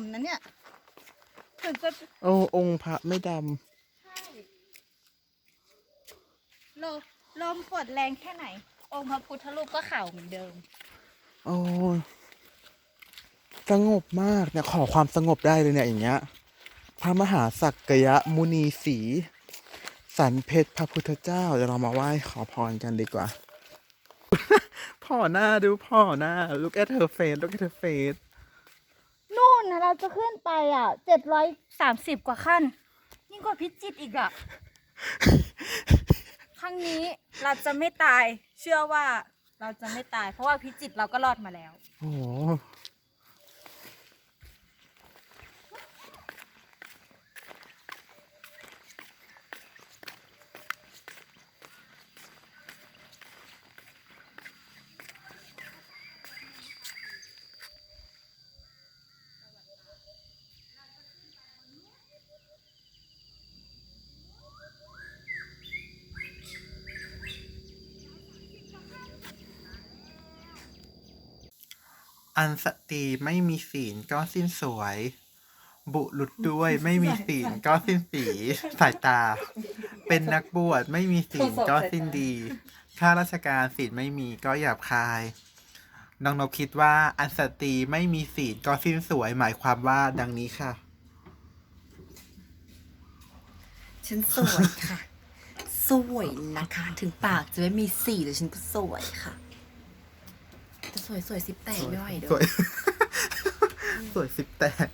ำนะเนี่ยถึงจะโอ้องค์พระไม่ดใช่ลมลมกดแรงแค่ไหน องค์พระพุทธรูปก็ขาวเหมือนเดิมำโอ้สงบมากเนี่ยขอความสงบได้เลยเนี่ยอย่างเงี้ย พระมหาสักกยะมุนีศรีสันเพชรพระพุทธเจ้าเดี๋ยวเรามาไหว้ขอพรกันดีกว่า พ่อหน้าดูพ่อหน้า look at her face look at her face นู่นนะเรา จะขึ้นไปอะเจ็ดร้อยสามสิบกว่าขั้นยิ่งกว่าพิจิตรอีกอะ ครั้งนี้เราจะไม่ตาย เชื่อว่าเราจะไม่ตาย เพราะว่าพิจิตรเราก็รอดมาแล้ว โอ้โห อันสตรีไม่มีศีลก็สิ้นสวย บุรุษด้วยไม่มีศีลก็สิ้นสีสายตา เป็นนักบวชไม่มีศีลก็สิ้นดีข้าราชการศีลไม่มีก็หยาบคายน้องนกคิดว่าอันสตรีไม่มีศีลก็สิ้นสวยหมายความว่าดังนี้ค่ะ ฉันสวยค่ะ สวยนะคะ ถึงปากจะไม่มีสีแต่ฉันก็สวยค่ะแต่ส วยสวยสิบแตกไม่ไหวเด้สอวยสวยสิบแตก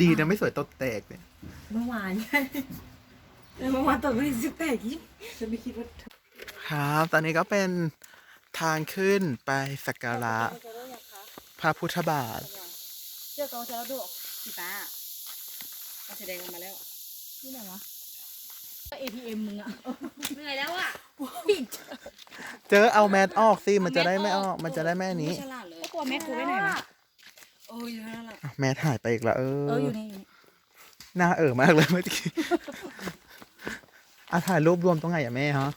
ดีนะไม่สวยตดแตกเนี่ยเมื่อวานไงเมื่อวานตอนไม่สิบแตกยิ่งฉันไม่คิดว่าครับตอนนี้ก็เป็นทางขึ้นไปสักการะพระพุทธบาท เจอตัวจะแล้วดูสีฟ้าเอาสีแดงออกมาแล้วนี่ไหนวะ ATM มึงอะเหนื่อยแล้วอะเจอเอาแมสออกสิมันจะได้ไม่ออกมันจะได้แม่นี้ ฉลาดเลยก็กลัวแม่กูไว้ไหนวะโอ้ยอยู่นั่นแหละอะแมสหายไปอีกแล้วเอเออออยู่นี่อยู่นี่หน้าเอ๋อมากเลยเมื่อกี้อะถ่ายรูปรวมตรงไหนอะแม่ฮะ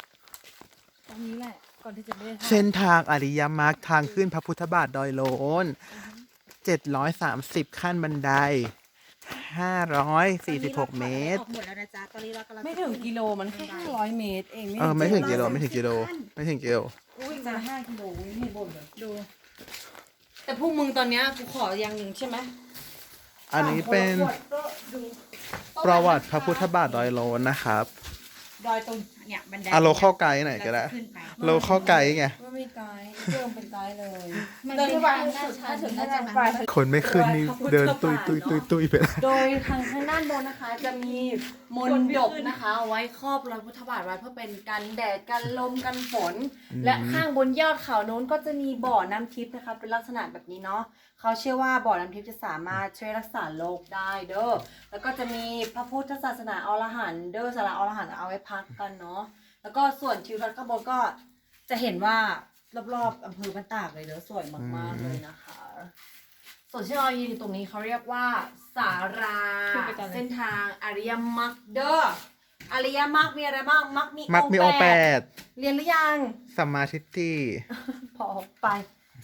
ตรงนี้แหละ ก่อนที่จะไม่ได้ถ่ายเส้นทางอริยมรรคทางขึ้นพระพุทธบาทดอยโลนเจ็ดร้อยสามสิบขั้นบันได ห้าร้อยสี่สิบหกเมตร ออกหมดแล้วนะจ๊ะตอนนี้เรากำลังไม่ถึงกิโลมันแค่ห้าร้อยเมตรเองเออ ไม่ถึงกิโลไม่ถึงกิโลไม่ถึงกิโลอุ้ยจะห้ากิโลอุ้ยไม่บ่นเลยดู แต่พวกมึงตอนเนี้ยกูขออย่างหนึ่งใช่ไหมอันนี้เป็นประวัติพระพุทธบาทดอยโลนนะครับ ดอยตรง เนี่ยบันไดอะโลเข้าไกด์หน่อยก็ได้ เราจะขึ้นไปโลเข้าไกด์ไง ไม่มีไกด์เพิ่มเป็นไกด์เลยมันเดินเป็นไปทางลาดชันถึงแล้วจะจะมาไป คนไม่ขึ้นนี่เดินตุยตุยตุยตุยไปแล้ว โดยทางข้างด้านบนนะคะ จะมีมนดบนะคะเอาไว้ครอบรอยพุทธบาทไว้เพื่อเป็นกันแดดกันลมกันฝนและข้างบนยอดเขาโน้นก็จะมีบ่อน้ำทิพย์นะคะ เป็นลักษณะแบบนี้เนาะเขาเชื่อว่าบ่อน้ำทิพย์จะสามารถช่วยรักษาโรคได้เด้อแล้วก็จะมีพระพุทธศาสนาอรหันต์เด้อสาราอรหันต์เอาไว้พักกันเนาะแล้วก็ส่วนทิวทัศน์ข้างบนก็จะเห็นว่ารอบๆอำเภอบ้านตากเลยเด้อสวยมากๆเลยนะคะ ส่วนที่เรายืนอยู่ตรงนี้เขาเรียกว่า สาราขึ้นไปก่อนเลย เส้นทางอริยมรรคเด้ออริยมรรคมีอะไรบ้างมรรคมีมักมีองค์แปดเรียนหรือยังสัมมาทิฏฐิพอไป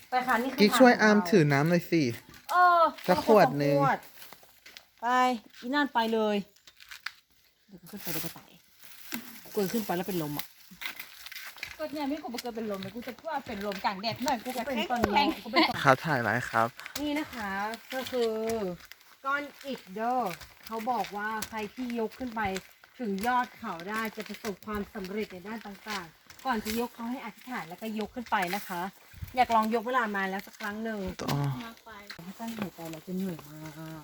ไปค่ะนี่คือกิ๊กช่วยทงอามเรถือน้ำหน่อยสิ เออสักขวดหนึ่ง ขวดไปอีนั่นไปเลยเดี๋ยวก็ขึ้นไปเดี๋ยวก็ตาย กลัวขึ้นไปแล้วเป็นลมอะก็เนี่ยไม่กูบอกเกิดเป็นลมเลยกูจะกลัวเป็นลมกลางแดดหน่อยกูก็เป็นแข็งตอนแข็นี้งกูเป็นครับถ่ายไว้ครับ นี่นะคะก็คือก้อนอิฐเด้อเขาบอกว่าใครที่ยกขึ้นไปถึงยอดเขาได้จะประสบความสำเร็จในด้านต่างๆ ก่อนจะยกเขาให้อธิษฐานแล้วก็ยกขึ้นไปนะคะ อยากลองยกเวลามาแล้วสักครั้งหนึ่งต่อมากไปถ้าตั้งหัวใจเราจะเหนื่อยมาก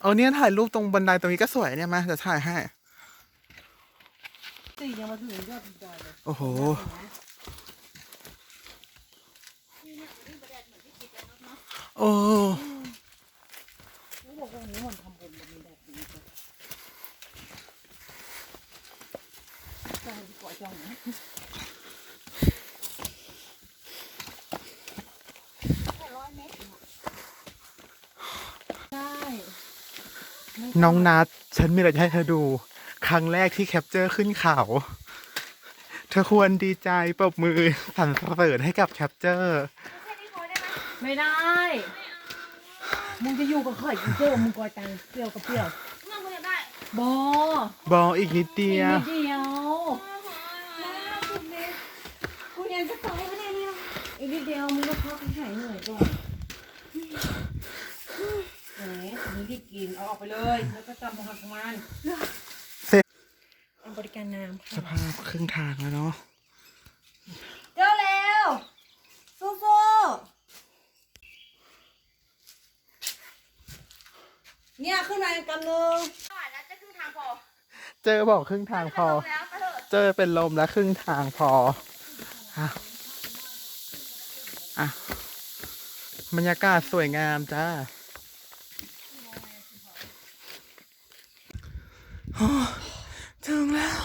เอาเนี่ยถ่ายรูปตรงบันไดตรงนี้ก็สวยเนี่ยมาจะถ่ายให้สี่ยังมาถึงยอดดอยเลยโอ้โหโอ้เขาบอกว่าวันนี้มันทำบุญมันมีแดดดีจังใช่ดีกว่าจังนะ ร้อยเมตร น้องนัดฉันมีอะไรจะให้เธอดู ครั้งแรกที่แคปเจอร์ขึ้นเขา เธอควรดีใจปรบมือสรรเสริญให้กับแคปเจอร์ ไม่ได้ มึงจะอยู่กับข่อยอีเจ้ามึงกอยตังเปรี้ยวกับเปรี้ยวบอบออีกนิดเดียวนิดเดียวกูยังจะต่อยคะแนนนี้อีกนิดเดียวมึงก็พักให้หายเหนื่อยก่อน แหมมึงที่กินเอาออกไปเลย แล้วก็จำของหักของมันเสร็จเอาบริการน้ำสภาพครึ่งทางแล้วเนาะเจ้าแล้วสู้ๆเนี่ยขึ้นมาอีกกำนึงเจอบอกครึ่งทางพอเจอเป็นลมแล้วครึ่งทางพออะอะบรรยากาศสวยงามจ้าโอ้ ถึงแล้ว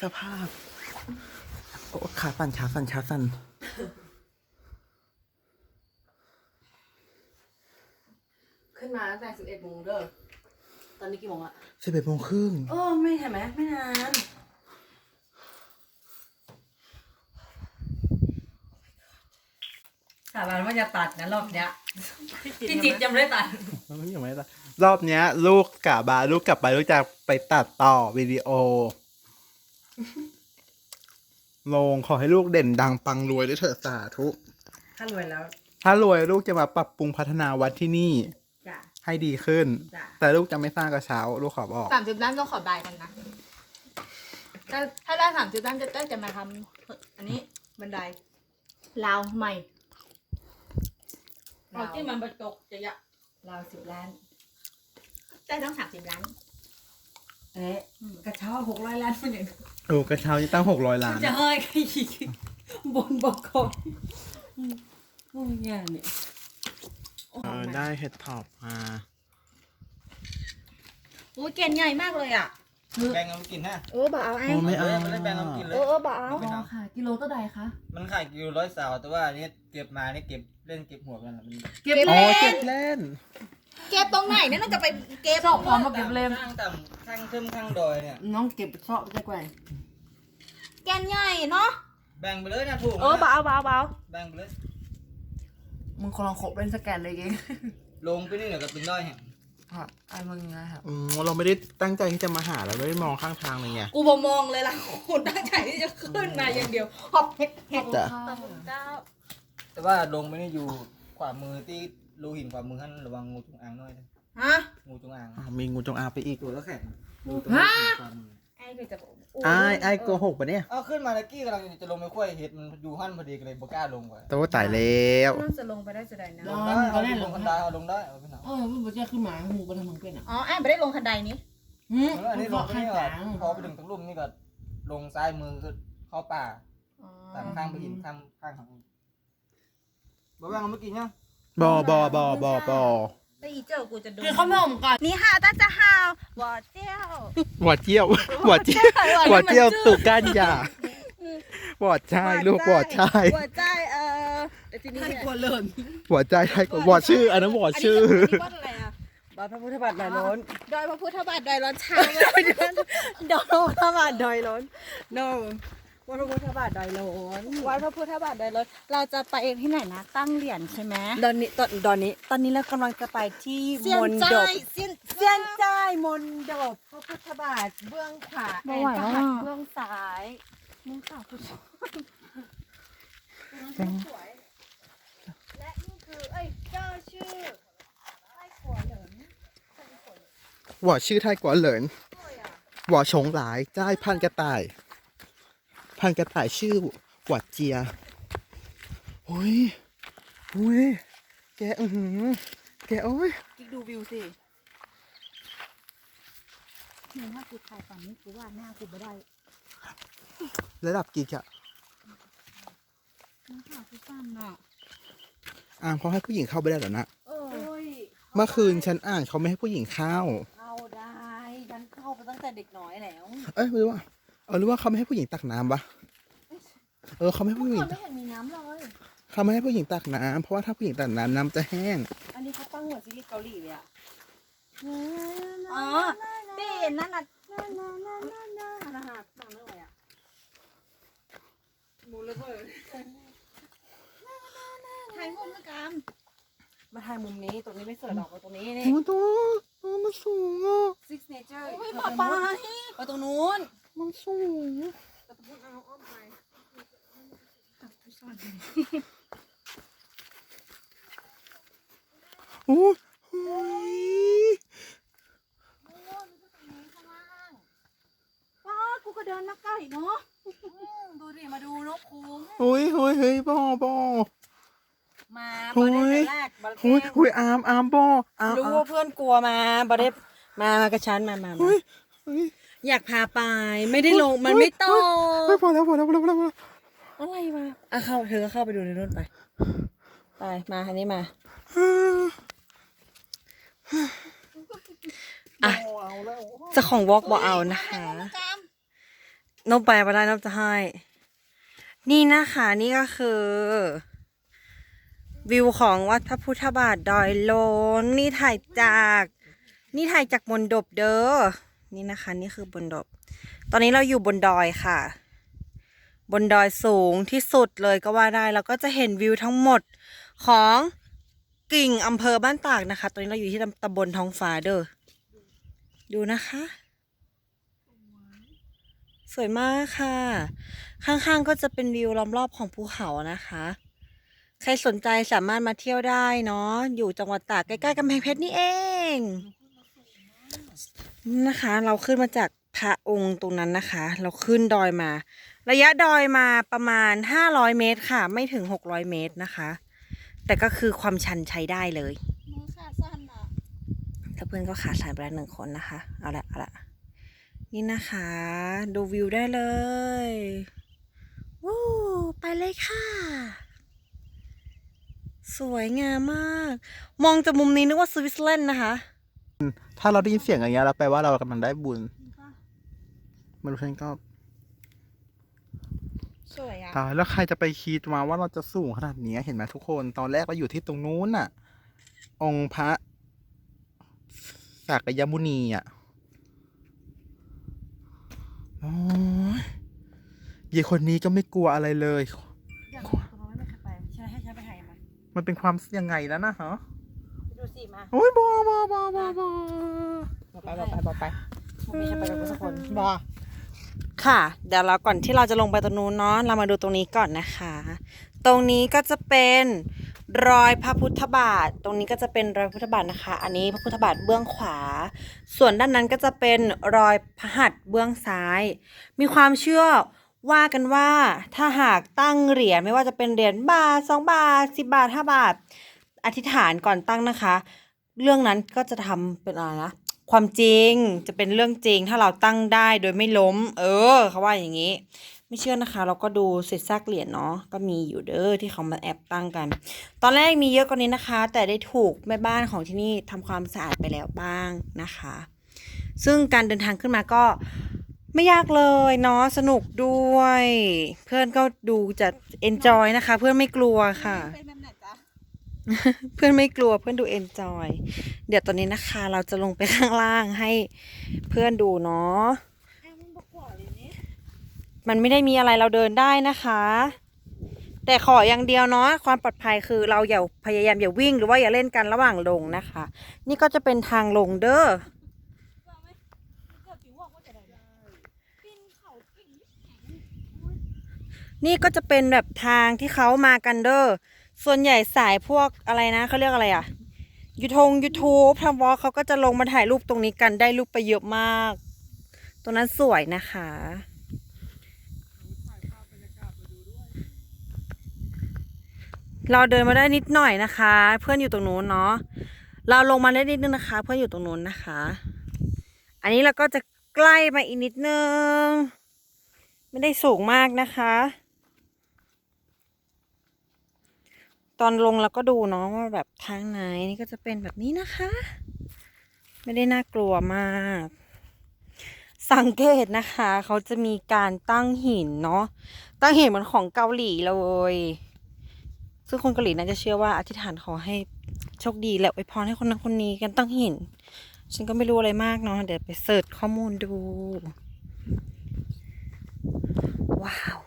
สภาพ โอ้ขาสั่นขาสั่นขาสั่นขึ้นมาตั้งแต่สิบเอ็ดโมงเด้อตอนนี้กี่โมงอะสิบเอ็ดโมงครึ่งโอ้ไม่เห็นไหมไม่นาน สาบานว่าจะตัดนะรอบเนี้ยพี่จิตยังไม่ได้ตัดมันไม่ยังไม่ได้รอบเนี้ย ลูกกะบาลูกกลับไปลูกจะไปตัดต่อวิดีโอ ลงขอให้ลูกเด่นดังปังรวยด้วยเถิดสาธุถ้ารวยแล้ว ถ้ารวยลูกจะมาปรับปรุงพัฒนาวัดที่นี่จ้ะ ให้ดีขึ้น จ้ะ แต่ลูกจะไม่สร้างกระเช้า ลูกขอบอก สามสิบล้านต้องขอบายกันนะ ถ้าถ้าได้สามสิบล้านจะได้จะมาทำอันนี้บันไดลาวใหม่ เอาที่มันประจกจะยะราวสิบล้าน ได้ต้องสามสิบล้าน เอ๊ะกระเช้าหกร้อยล้านมันอย่างโอ้กระเช้าจะตั้งหกร้อยล้านจะเฮ้ยกันอีกบนบอกก่อนอืมโอ้ยงานเนี่ยเออได้เห็ดถอบมาโอ้ยเกณฑ์ใหญ่มากเลยอะ แบ่งเอาไปกินฮะเออบ่เอาไอ้โอ้ไม่เอาไม่ได้แบ่งเอาไปกินเลเอย อเออบ่เอาอ๋อค่ะ กิโลเท่าใดคะมันขายกิโลร้อยสาวแต่ว่าอันนี้เก็บมานี่เก็บเล่นเก็บหัวกันอะมันเก็บโอ้เล่เจ็นบเล่น เก็บตรงไหนเนี่ยเราจะไปเก็บชอบพร้อมมาเก็บเล่มข้างต่ำข้างเทิมข้างดอยเนี่ยน้องเก็บชอบได้กว่าแกนใหญ่เนาะแบ่งไปเลยนะถูกเออบ่เอาบ่เอาบ่เอาแบ่งไปเลยมึงคนลองคบเป็นสแกนเลยเองลงไปนี่เดี๋ยวก็เป็นด้อยแห่ง ค่ะไอ้มึงนะครับ อืมเราไม่ได้ตั้งใจที่จะมาหาเราไม่ได้มองข้างทางเลยไง กูบ่มองเลยล่ะคุณตั้งใจที่จะขึ้นมาอย่างเดียวหอบเห็ดเห็ดจ้ะ ขอบคุณเจ้าแต่ว่าลงไปนี่อยู่ขวามือที่รูหินขวามือท่านระวังงูจงอางหน่อยนะฮะ งูจงอางอะมีงูจงอางไปอีกตัวแล้วแข็งดูตรงนี้ขวามือ ไอ้คือจะบอกไอ้ไอ้ายโกหกปะเนี่ย เอาขึ้นมาตะกี้กำลังจะลงไปคุยเห็ดมันอยู่หั่นพอดีก็เลยบ่กล้าลงไปตัวตายแล้วน่าจะลงไปได้จะได้นะลงได้เอาลงคันไดเอาลงได้เอาไปหนาเออมึงบอกจะขึ้นมาหูไปทำมึงเป็นอะอ๋อไอ้ไม่ได้ลงคันไดนี้หืมอันนี้ลงไปข้างนี่กก็ลางพอไปถึงตรงลุ่มนี่ก็ลงซ้ายมือคือเข้าป่าอ๋อตามข้างไปหินข้างข้างของบ่แบ่งเอาเมื่อกี้เนี่ยบอบอบอบอบ อแต่อีเจ้ากูจะโดนคือข้าวหนมก่อนนี่ฮาวตาจะฮาววอเจ้าหวาดเจี้ยวหวาดเจี้ยวหวาดเจี้ยวตุกก้านยาหวาดชายลูกหวาดชายวอใจเออแต่ทีนี้ให้เนี่ยกลัวเลินหวาดใจไทยกว่าหวาดชื่ออันนั้นหวาดชื่อนนี้วัดอะไรอะบาทพระพุทธบาทดอยล้นดอยพระพุทธบาทดอยร้อนช้างดอยร้อนดอยพระพุทธบาทดอยล้น no วัดพระพุทธบาทดอยล้นวัดพระพุทธบาทดอยร้อนเราจะไปเองที่ไหนนะ ตั้งเหรียญใช่ไหมตอนนี้ตอนตอนนี้ ตอนนี้เรากำลังจะไปที่เซียมนนใจดบเซียนเซียนจ้ายมนดบพระพุทธบาทเบื้องขวาบ่แอนไหวพแล้วระหัตถ์อะ เบื้องซ้ายมึงข่าวผู้ชมและนี่คือเอ้ยเจ้าชื่อไอ้ขวเหลินหวาดชื่อไทยกว่าเหลินหวาดชงหลายจ้ายพันกระต่าย พันกระต่ายชื่อหวาดเจียโอ้ยโอ้ยแกอือหือแกโอ้ยกิ๊กดูวิวสิเนี่ยถ้ากูถ่ายฝั่งนี้กูว่าหน้ากูไม่ได้ระดับกี่อะมึงข่าวกูสั้นอะอ่างเขาให้ผู้หญิงเข้าไปได้เหรอนะเออโอ้ยเมื่อคืนฉันอ่านเขาไม่ให้ผู้หญิงเข้า เข้าได้ฉันเข้าไปตั้งแต่เด็กน้อยแล้ว เอ้ยหรือว่าเออหรือว่าเขาไม่ให้ผู้หญิงตักน้ำปะเออเขาไม่ให้ผู้หญิงไม่เห็นมีน้ำเลยเขาไม่ให้ผู้หญิงตักน้ำเพราะว่าถ้าผู้หญิงตักน้ำน้ำจะแห้ง อันนี้นี้เขาตั้งเหมือนซีรีส์เกาหลีเลยอะอ๋อพี่เห็นนั่นน่ะอาหารตั้งเรื่องอะไรอะถ่ายมุมด้วยกันมาถ่ายมุมนี้ตรงนี้ไม่สวยหรอกเอาตรงนี้นี่โอ้ตัวตัวมันสูงอะ Six Nature อุ้ยเธห มออไปปลาไปตรงนู้นมันสูงโอ้ยโอ้ยป้ากูก็เดินมาใกล้เนาะดูดิมาดูนกคูงโอ้ยโอ้ยเฮ้ยบอบอมาโอ้บาได้ยแต่แรกบาโอ้ยโอ้ยอามอามบออาร์มรู้ว่าเพื่อนกลัวมาบาได้มามากับฉันมามามาเฮ้ยเฮ้ย อยากพาไปไม่ได้ลงมันไม่โตเฮ้ยพอแล้วพอแล้วพอแล้วพอแล้วพอแล้วอะไรมาอะเข้าเธอก็เข้าไปดูในนู่นไป ไปมาอันนี้มาอะเอาแล้วเจะของวอล์กบอเอานะคะนบไปมาได้นบจะให้ นี่นะคะนี่ก็คือ วิวของวัดพระพุทธบาทดอยโลนนี่ถ่ายจาก นี่ถ่ายจากบนดบเด้อ นี่นะคะนี่คือบนดบตอนนี้เราอยู่บนดอยค่ะ บนดอยสูงที่สุดเลยก็ว่าได้แล้วก็จะเห็นวิวทั้งหมดของกิ่งอำเภอบ้านตากนะคะ ตอนนี้เราอยู่ที่ตำตำบลท้องฟ้าเด้อดูนะคะ สวยมากค่ะ ข้างๆก็จะเป็นวิวล้อมรอบของภูเขานะคะ ใครสนใจสามารถมาเที่ยวได้เนาะอยู่จังหวัดตากใกล้ๆกำแพงเพชรนี่เอง นะคะ เราขึ้นมาจากพระองค์ตรงนั้นนะคะ เราขึ้นดอยมา ระยะดอยมาประมาณ 500 เมตรค่ะ ไม่ถึง 600 เมตรนะคะ แต่ก็คือความชันใช้ได้เลยมือขาสั้นอะแล้วเพื่อนก็ขาดสายไปแล้วหนึ่งคนนะคะ เอาละเอาละนี่นะคะ ดูวิวได้เลยวู้ไปเลยค่ะ สวยงามมาก มองจากมุมนี้นึกว่าสวิตเซอร์แลนด์นะคะ ถ้าเราได้ยินเสียงอย่างเงี้ยเราแปลว่าเรากำลังได้บุญไม่รู้ฉันก็สวยอะตายแล้วใครจะไปคิดมาว่าเราจะสูงขนาดเนี้ยเห็นไหมทุกคนตอนแรกเราอยู่ที่ตรงนู้นน่ะ องค์พระสักยมุนีอะโอ้ยเยคนนี้ก็ไม่กลัวอะไรเลย อย่างตรงนู้นไม่เคยไปฉันให้ฉันไปถ่ายมามันเป็นความยังไงแล้วนะฮะดู สิมาโอ้ยบอบอบอบอบอบอกไปบอกไปบอกไปมุมนี้ฉันไปกับทุกคนบอค่ะ เดี๋ยวเราก่อนที่เราจะลงไปตรงนู้นเนาะเรามาดูตรงนี้ก่อนนะคะ ตรงนี้ก็จะเป็นรอยพระพุทธบาท ตรงนี้ก็จะเป็นรอยพระพุทธบาทนะคะ อันนี้พระพุทธบาทเบื้องขวา ส่วนด้านนั้นก็จะเป็นรอยพระหัตถ์เบื้องซ้าย มีความเชื่อว่ากันว่าถ้าหากตั้งเหรียญไม่ว่าจะเป็นเหรียญบาทสองบาทสิบาทห้าบาท อธิษฐานก่อนตั้งนะคะ เรื่องนั้นก็จะทำเป็นอะไรนะความจริงจะเป็นเรื่องจริงถ้าเราตั้งได้โดยไม่ล้ม เออเขาว่าอย่างนี้ ไม่เชื่อนะคะ เราก็ดูเศษซากเหรียญเนาะก็มีอยู่เด้อที่เขามาแอบตั้งกัน ตอนแรกมีเยอะกว่านี้นะคะ แต่ได้ถูกแม่บ้านของที่นี่ทำความสะอาดไปแล้วบ้างนะคะ ซึ่งการเดินทางขึ้นมาก็ไม่ยากเลยเนาะสนุกด้วย เพื่อนก็ดูจะ enjoy นะคะ เพื่อนไม่กลัวค่ะ เพื่อนไม่กลัวเพื่อนดูเอนจอย เดี๋ยวตอนนี้นะคะ เราจะลงไปข้างล่างให้เพื่อนดูเนาะมันไม่ได้มีอะไรเราเดินได้นะคะ แต่ขออย่างเดียวเนาะความปลอดภัยคือเราอย่าพยายามอย่าวิ่งหรือว่าอย่าเล่นกันระหว่างลงนะคะ นี่ก็จะเป็นทางลงเด้อนี่ก็จะเป็นแบบทางที่เขามากันเด้อ ส่วนใหญ่สายพวกอะไรนะเขาเรียกอะไรอะยูทงยูทูบทำวอลเขาก็จะลงมาถ่ายรูปตรงนี้กันได้รูปไปเยอะมาก ตรงนั้นสวยนะคะเราเดินมาได้นิดหน่อยนะคะ เพื่อนอยู่ตรงนู้นเนาะเราลงมาได้นิดนึงนะคะ เพื่อนอยู่ตรงนู้นนะคะ อันนี้เราก็จะใกล้มาอีกนิดนึง ไม่ได้สูงมากนะคะ ตอนลงเราก็ดูเนาะว่าแบบทางไหนนี่ก็จะเป็นแบบนี้นะคะ ไม่ได้น่ากลัวมาก สังเกตนะคะ เขาจะมีการตั้งหินเนาะตั้งหินเหมือนของเกาหลีเลย ซึ่งคนเกาหลีน่าจะเชื่อว่าอธิษฐานขอให้โชคดีและอวยพรให้คนนั้นคนนี้กันตั้งหิน ฉันก็ไม่รู้อะไรมากเนาะเดี๋ยวไปเสิร์ชข้อมูลดู ว้าว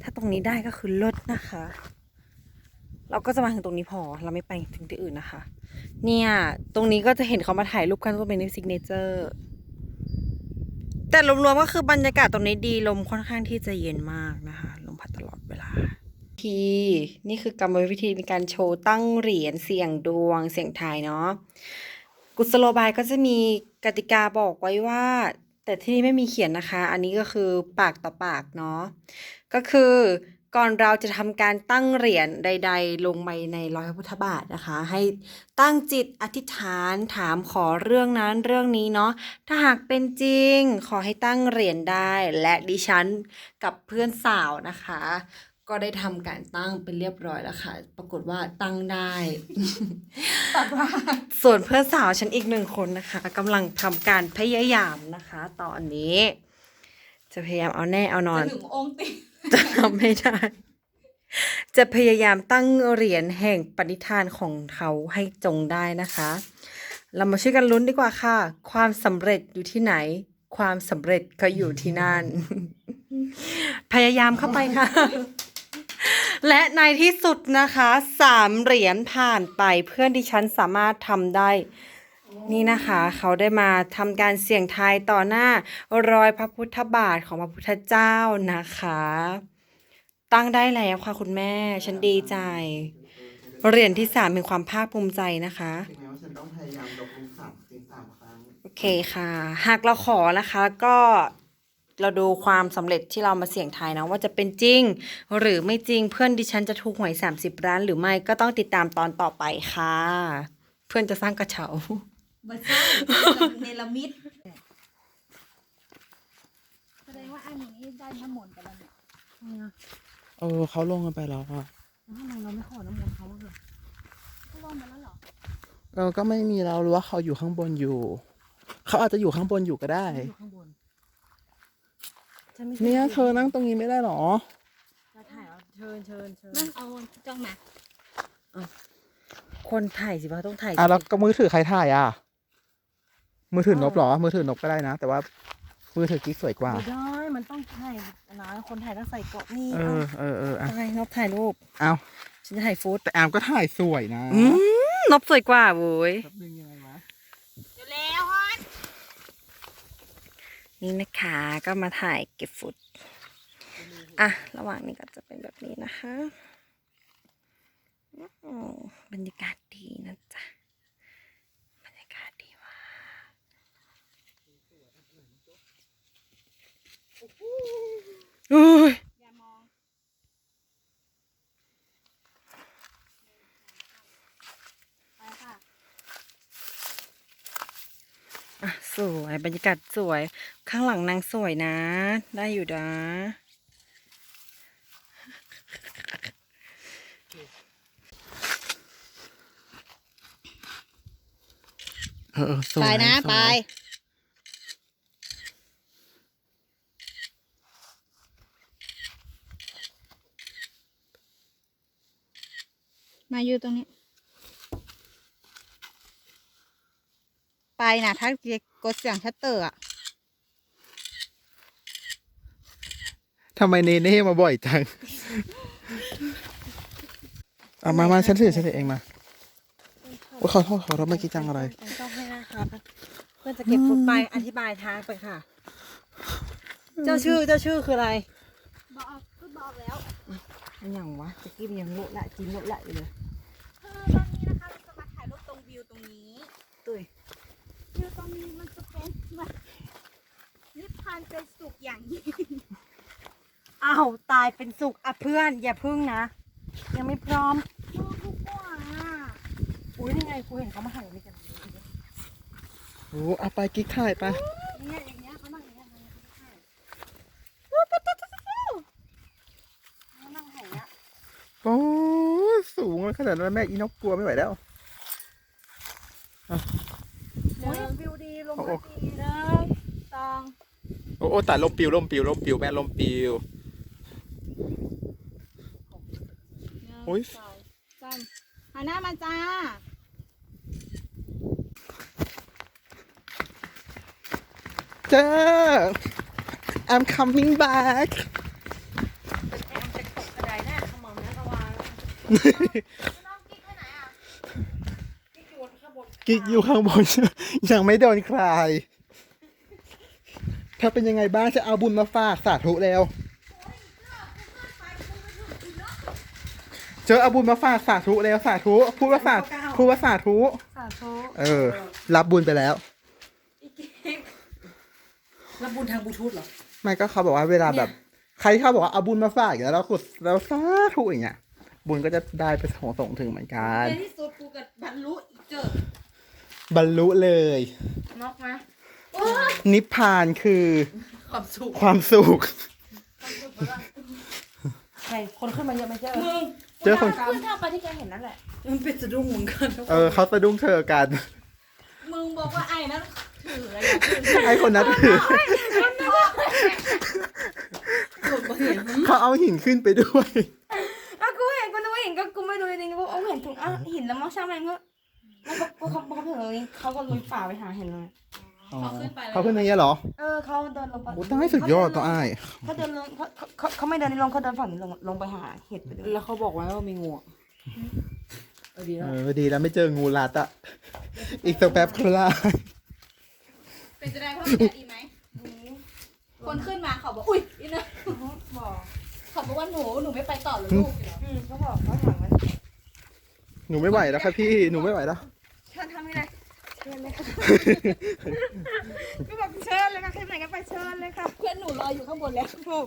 ถ้าตรงนี้ได้ก็คือลิศนะคะ เราก็จะมาถึงตรงนี้พอ เราไม่ไปถึงที่อื่นนะคะ เนี่ย ตรงนี้ก็จะเห็นเขามาถ่ายรูปกันก็เป็นในซิกเนเจอร์ แต่รวมๆก็คือบรรยากาศตรงนี้ดีลมค่อนข้างที่จะเย็นมากนะคะ ลมพัดตลอดเวลา ทีนี่คือกรรมวิธีในการโชว์ตั้งเหรียญเสี่ยงดวงเสี่ยงทายเนาะ กุศโลบายก็จะมีกติกาบอกไว้ว่า แต่ที่นี่ไม่มีเขียนนะคะ อันนี้ก็คือปากต่อปากเนาะ ก็คือ ก่อนเราจะทำการตั้งเหรียญใด ๆ ลงไปในร้อยพระพุทธบาทนะคะ ให้ตั้งจิตอธิษฐานถามขอเรื่องนั้นเรื่องนี้เนาะถ้าหากเป็นจริงขอให้ตั้งเหรียญได้ และดิฉันกับเพื่อนสาวนะคะ ก็ได้ทำการตั้งเป็นเรียบร้อยแล้วค่ะ ปรากฏว่าตั้งได้ส่วนเพื่อนสาวฉันอีกหนึ่งคนนะคะกำลังทำการพยายามนะคะ ตอนนี้ จะพยายามเอาแน่เอานอนจะถึงองค์ติ จะทำไม่ได้ จะพยายามตั้งเหรียญแห่งปณิธานของเขาให้จงได้นะคะ เรามาช่วยกันลุ้นดีกว่าค่ะ ความสำเร็จอยู่ที่ไหน ความสำเร็จก็อยู่ที่นั่น พยายามเข้าไปค่ะและในที่สุดนะคะสามเหรียญผ่านไปเพื่อนดิฉันสามารถทำได้ นี่นะคะเขาได้มาทำการเสี่ยงทายต่อหน้ารอยพระพุทธบาทของพระพุทธเจ้านะคะ ตั้งได้แล้วค่ะคุณแม่ ฉันดีใจ เหรียญที่สามเป็นความภาคภูมิใจนะคะโอเคค่ะ หากเราขอนะคะก็เราดูความสำเร็จที่เรามาเสี่ยงทายนะว่าจะเป็นจริง หรือไม่จริงเพื่อนดิฉันจะถูกหวย30ล้านหรือไม่ก็ต้องติดตามตอนต่อไปค่ะ เพื่อนจะสร้างกระเช้า บัใช่เนลมิดแสดงว่าอันนี้ได้น้ำมนต์กันแล้วเนี่ยเออเขาลงกันไปแล้วอะทำไมเราไม่ขอน้ำมนต์เขาเลยเขาลงมาแล้วเหรอเออก็ไม่มีเรารู้ว่าเขาอยู่ข้างบนอยู่ เขาอาจจะอยู่ข้างบนอยู่ก็ได้ อยู่ข้างบนฉันไม่เนี่ยเธอนั่งตรงนี้ไม่ได้หรอจะถ่ายเอาเชิญเชิญเชิญนั่งเอาจ้องมาคนถ่ายสิวะต้องถ่ายอะแล้วก็มือถือใครถ่ายอะ มือถือนบเหรอ มือถือนบก็ได้นะ แต่ว่ามือถือกิ๊กสวยกว่า ไม่ได้ มันต้องถ่ายนะคนถ่ายต้องใส่เกาะนี่เอเอาอเออเอออะอะไรนบถ่ายรูป เอาฉันจะถ่ายฟู้ดแต่แอมก็ถ่ายสวยนะอืมนบสวยกว่าเว้ย แป๊บนึงยังไงวะเร็วฮอนนี่นะคะก็มาถ่ายเก็บฟุตอะ ระหว่างนี้ก็จะเป็นแบบนี้นะคะอืมบรรยากาศดีนะจ๊ะ บรรยากาศดีมาก อุ้ยอย่ามองไปค่ะอะสวยบรรยากาศสวย ข้างหลังนางสวยนะ ได้อยู่นะเออเออสวยไปนะสวยไป มาอยู่ตรงนี้ ไปนะถ้ากดเสียงชัตเตอร์อะทำไมเนเน่มาบ่อยจัง เอามามาฉันถือฉันถือเองมาโอ้ยขอโทษขอโทษเมื่อกี้จังอะไรต้องให้นะคะเพื่อนจะเก็บฟุตไปอธิบายทางไปค่ะ เจ้าชื่อเจ้าชื่อคืออะไร บอกคือบอกแล้วอันอย่างวะตะกี้มันยังโละละกินโละละอยู่เลย คือตอนนี้นะคะเราจะมาถ่ายรูปตรงวิวตรงนี้ ตุ้ย วิวตรงนี้มันจะเป็นแบบ นิพพานเป็นสุขอย่างยิ่งอ้าวตายเป็นสุกอะเพื่อน อย่าพึ่งนะ ยังไม่พร้อมมองทุกคนอะอุ้ยนี่ไงกูเห็นเขามาถ่ายนี่กันโอ้เอาไปกิ๊กถ่ายไปเนี่ยอย่างเงี้ยเขานั่งอย่างเงี้ยเขานั่งถ่ายเขานั่งถ่ายเนี้ยโอ้สูงขนาดนั้นแม่อีนกกลัวไม่ไหวแล้วโอ้ยวิวดีลมโอ้โหก็ดีหนึ่งสอง โอ้โอ้แต่ลมปิวลมปิวลมปิวแม่ลมปิวหนึ่งโอ๊ยสองสามหันหน้ามาจ้าเจ้า I'm coming back กระไดแน่ขมอมนะระวังกิ๊กอยู่ข้างบน ยังไม่โดนใคร ถ้าเป็นยังไงบ้างจะเอาบุญมาฝากสาธุแล้ว เจอเอาบุญมาฝากสาธุแล้วสาธุพูดว่าสาพูดว่าสาธุสาธุเออ รับบุญไปแล้วแล้วบุญทางบลูทูธเหรอไม่ก็เขาบอกว่าเวลาแบบ ใครที่เขาบอกว่าเอาบุญมาฝากอย่างนี้ยแล้วกดแล้วสาธุอย่างเงี้ยบุญก็จะได้ไปส่งส่งถึงเหมือนกันในที่สุดกูกับบรรลุอีกเจอบรรลุเลยนอกไหม นิพพานคือความสุขความสุข ใครคนขึ้นมาเยอะไหมเจ้ามึงเจอคน ขึ้นทางไปที่แกเห็นนั่นแหละ มันเป็นสะดุ้งเหมือนกันเออเขาสะดุ้งเธอกัน มึงบอกว่าไอ้นั่นถืออะไรอย่างถือไอคนนั้นถือเขาเอาหินขึ้นไปด้วยอะกูเห็นกูนึกว่าเห็นก็กูไม่รู้จริงๆกูเอาเห็นถุงอะหินแล้วมั้งช่างมันก็แล้วเขาเขาเขาเขาเผลอเขาก็ลุยฝ่าไปหาเห็นเลย เขาขึ้นไปแล้ว เขาขึ้นอย่างเงี้ยเหรอเออเขาเดินลงไปโอ้ตายสุดยอดตัวอ้ายเขาเดินลงเขาเขาเขาไม่เดินลงเขาเดินฝั่งนี้ลงลงไปหาเห็ดไปเลยแล้วเขาบอกไว้ว่ามีงูอะเออดีเอแล้วอดีแล้วไม่เจองูรัดอะอีกสักแป๊บคลายเป็นจะได้พ่อแม่ดีไหมคนขึ้นมาเขาบอกอุ้ยอีนะบอกเขาบอกว่าหนูหนูไม่ไปต่อหรือลูกเหรออืมเขาบอกเขาถามมันหนูไม่ไหวแล้วค่ะพี่หนูไม่ไหวแล้วเชิญทำยังไง เชิญเลยค่ะก็บอกเชิญเลยค่ะใครไหนก็ไปเชิญเลยค่ะ เพื่อนหนูรออยู่ข้างบนแล้วถูก